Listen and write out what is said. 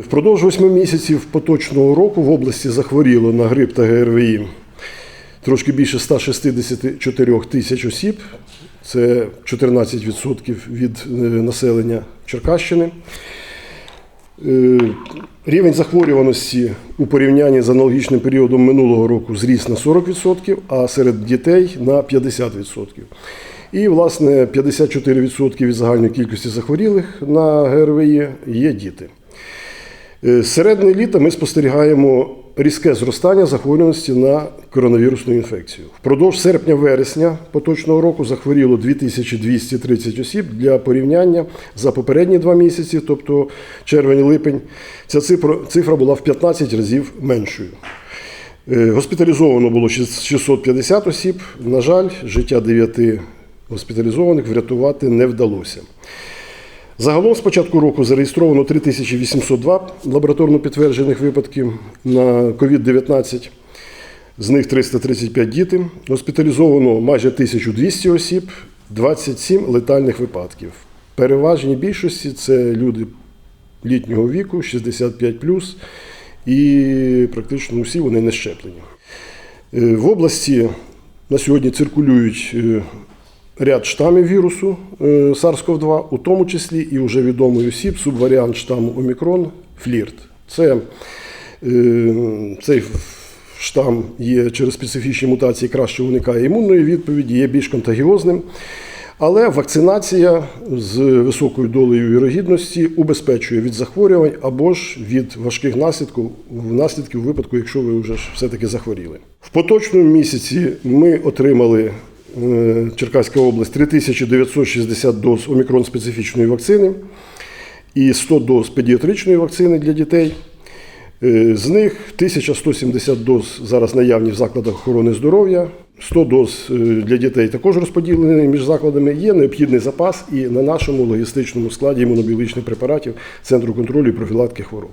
Впродовж восьми місяців поточного року в області захворіло на грип та ГРВІ трошки більше 164 тисяч осіб. Це 14% від е, населення Черкащини. Е, Рівень захворюваності у порівнянні з аналогічним періодом минулого року зріс на 40%, а серед дітей на 50%. І, власне, 54% від загальної кількості захворілих на ГРВІ є діти. Е, З середини літа ми спостерігаємо різке зростання захворюваності на коронавірусну інфекцію. Впродовж серпня-вересня поточного року захворіло 2230 осіб для порівняння за попередні два місяці, тобто червень-липень. Ця цифра, цифра була в 15 разів меншою. Е, Госпіталізовано було 650 осіб. На жаль, життя 9 госпіталізованих врятувати не вдалося. Загалом з початку року зареєстровано 3802 лабораторно підтверджених випадків на COVID-19, з них 335 діти. Госпіталізовано майже 1200 осіб, 27 летальних випадків. Переважній більшості це люди літнього віку, 65+, і практично усі вони не щеплені. Е, В області на сьогодні циркулюють е, ряд штамів вірусу е, SARS-CoV-2, у тому числі і вже відомий осіб субваріант штаму Омікрон флірт. Це, е, цей штам є через специфічні мутації краще уникає імунної відповіді, є більш контагіозним. Але вакцинація з високою долею вірогідності убезпечує від захворювань або ж від важких наслідків, наслідків випадку, якщо ви вже все-таки захворіли. В поточному місяці ми отримали Черкаська область 3960 доз омікрон специфічної вакцини і 100 доз педіатричної вакцини для дітей. Е, З них 1170 доз зараз наявні в закладах охорони здоров'я, 100 доз е, для дітей також розподілені між закладами. Є необхідний запас і на нашому логістичному складі імунобіологічних препаратів Центру контролю і профілактики хвороб.